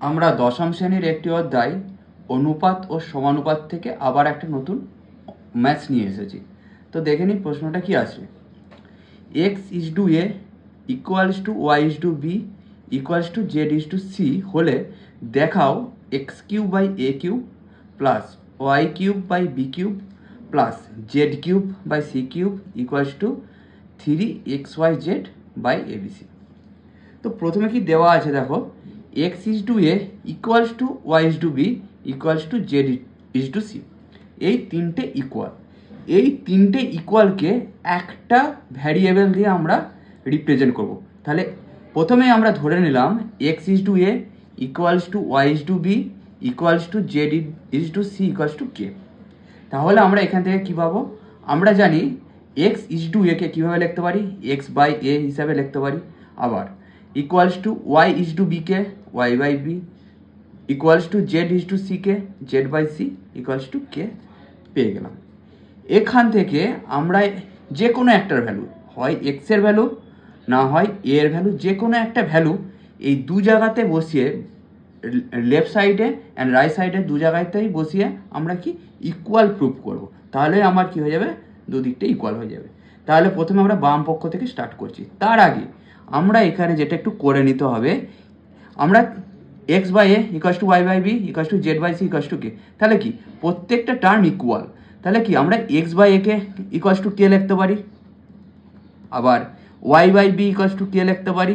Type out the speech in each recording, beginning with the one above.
আমরা দশম শ্রেণির একটি অধ্যায়, অনুপাত ও সমানুপাত থেকে আবার একটা নতুন ম্যাথস নিয়ে এসেছি। তো দেখে নিই প্রশ্নটা কি আছে। X is to A equals to Y is to B equals to Z is to C হলে দেখাও X cube by A cube plus Y cube by B cube plus Z cube by C cube equals to three X Y Z by ABC তো প্রথমে কি দেওয়া আছে দেখো? X is to A equals to Y is to B equals to Z is to C এই তিনটে equal এই তিনটে ইকুয়ালকে একটা ভ্যারিয়েবল দিয়ে আমরা রিপ্রেজেন্ট করব। তাহলে প্রথমে আমরা ধরে নিলাম X is to A equals to Y is to B equals to Z is to C equals to K তাহলে আমরা এখান থেকে কী পাবো? আমরা জানি এক্স ইজ টু একে কীভাবে লিখতে পারি? এক্স বাই এ হিসাবে লিখতে পারি। আবার equals to Y is to bike Y by B equals to Z is to C K Z by C equals to K পেয়ে গেলাম। এখান থেকে আমরা যে কোনো একটার ভ্যালু, হয় এক্সের ভ্যালু, না হয় এ এর ভ্যালু যে কোনো একটা ভ্যালু এই দু জায়গাতে বসিয়ে লেফট সাইডে অ্যান্ড রাইট সাইডে দু জায়গাতেই বসিয়ে আমরা কি ইকুয়াল প্রুফ করব। তাহলে আমার কি হয়ে যাবে? দুদিকটা ইকুয়াল হয়ে যাবে। তাহলে প্রথমে আমরা বাম পক্ষ থেকে স্টার্ট করছি। তার আগে আমরা এখানে যেটা একটু করে নিতে হবে আমরা X by A equals to Y by B equals to Z by C equals to K তাহলে কি প্রত্যেকটা টার্ম ইকুয়াল তাহলে কি আমরা এক্স বাই এ কে ইকাস টু কে লিখতে পারি আবার Y by B equals to K লিখতে পারি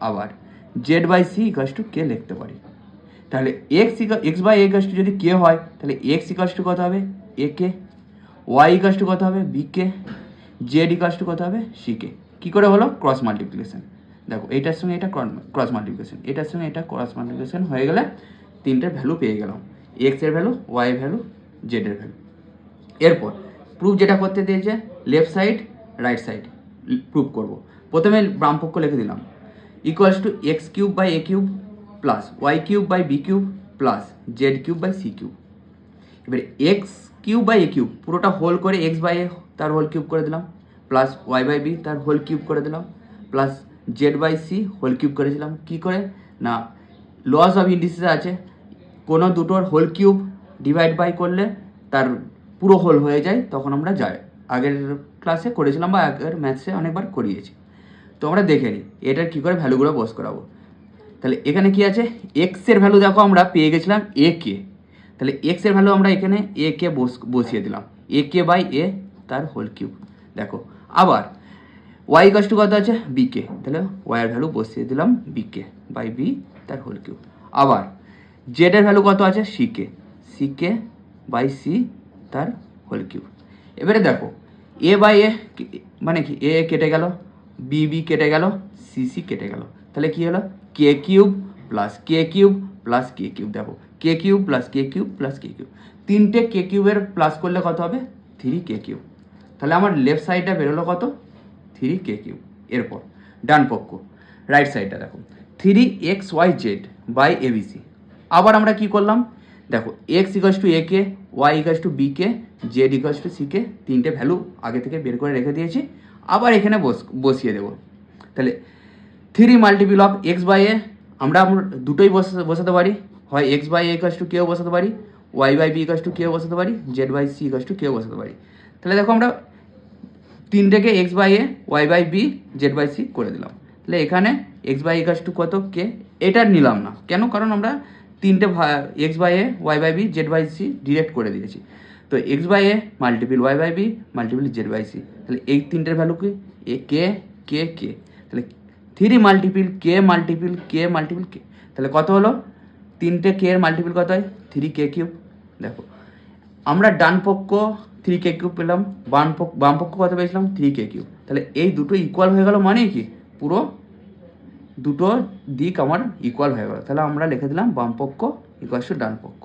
আবার Z by C equals to K লিখতে পারি তাহলে X X by equals to যদি কে হয় তাহলে এক্স ইকাস টু কত হবে এ কে ওয়াই ইকাস টু কত হবে B K Z equals to কত হবে সি কে কী করে হলো? ক্রস মাল্টিপ্লিকেশন দেখো এটার সঙ্গে এটা ক্রস মাল্টিপ্লিকেশন এটার সঙ্গে এটা ক্রস মাল্টিপ্লিকেশন হয়ে গেলে তিনটের ভ্যালু পেয়ে গেলাম। এক্সের ভ্যালু ওয়াই ভ্যালু জেড এর ভ্যালু এরপর প্রুফ যেটা করতে দিয়েছে left side right side proof করব। প্রথমে বাম পক্ষ লিখে দিলাম। Equals to X cube by A cube plus Y cube by B cube plus Z cube by C cube এবারে X cube by A cube পুরোটা হোল করে এক্স বাই এ তার হোল কিউব করে দিলাম। প্লাস ওয়াই বাই বি তার whole cube করে দিলাম plus Z by C whole cube করেছিলাম কী করে? না লস অফ ইন্ডিসিস আছে। কোনো দুটোর হোল কিউব ডিভাইড বাই করলে তার পুরো হোল হয়ে যায়, তখন আমরা যাই আগের ক্লাসে করেছিলাম বা আগের ম্যাথসে অনেকবার করিয়েছি। তো আমরা দেখে নিই, এটার কী করে ভ্যালুগুলো বস করাবো। তাহলে এখানে কি আছে? এক্সের ভ্যালু দেখো, আমরা পেয়ে গেছিলাম এ কে তাহলে এক্সের ভ্যালু আমরা এখানে এ কে বস, বসিয়ে দিলাম। এ কে বাই এ তার হোল কিউব দেখো আবার ওয়াই কাস্টু কত আছে? বি কে তাহলে ওয়াই এর ভ্যালু বসিয়ে দিলাম বি কে বাই বি তার হোল কিউব আবার জেডের ভ্যালু কত আছে? C K C K by C তার হোল কিউব এবারে দেখো এ বাই এ মানে কি? এ কেটে গেল বি বি কেটে গেল সি সি কেটে গেল। তাহলে কি হলো? K cube plus K cube plus K cube দেখো K cube plus K cube plus K cube তিনটে কে কিউবের প্লাস করলে কত হবে? থ্রি কে কিউব তাহলে আমার লেফট সাইডটা বেরোলো কত? থ্রি কে কিউ এরপর, ডান পক্ষ রাইট সাইডটা দেখো। Three X Y Z by ABC আবার আমরা কি করলাম? দেখো X equals to A K Y equals to B K Z equals to C K তিনটে ভ্যালু আগে থেকে বের করে রেখে দিয়েছি। আবার এখানে বস বসিয়ে দেবো। তাহলে three multiple of X by A আমরা আমরা দুটোই বসাতে বসাতে পারি। হয় X by A equals to কেও বসাতে পারি Y by B equals to কেও বসাতে পারি Z by C equals to কেও বসাতে পারি। তাহলে দেখো আমরা তিনটেকে X by A Y by B Z by C করে দিলাম। তাহলে এখানে এক্স বাই ইকাস টু কত? কে এটা নিলাম না। কেন? কারণ আমরা তিনটে X by A Y by B Z by C direct করে দিয়েছি। তো X by A multiple Y by B multiple Z by C তাহলে এই তিনটের ভ্যালু কি? এ কে কে কে তাহলে থ্রি মাল্টিপিল কে মাল্টিপিল কে মাল্টিপিল কে তাহলে কত হলো? তিনটে কে এর মাল্টিপিল কত হয়? থ্রি কে কিউব দেখো আমরা ডান পক্ষ থ্রি কে কিউ পেলাম, বাম পক্ষ বাম পক্ষ কত পেয়েছিলাম? থ্রি কে কিউ তাহলে এই দুটো ইকুয়াল হয়ে গেলো মানে কি? পুরো দুটো দিক আমার ইকুয়াল হয়ে গেল। তাহলে আমরা লিখে দিলাম বাম পক্ষ ইকুয়াল ডান পক্ষ।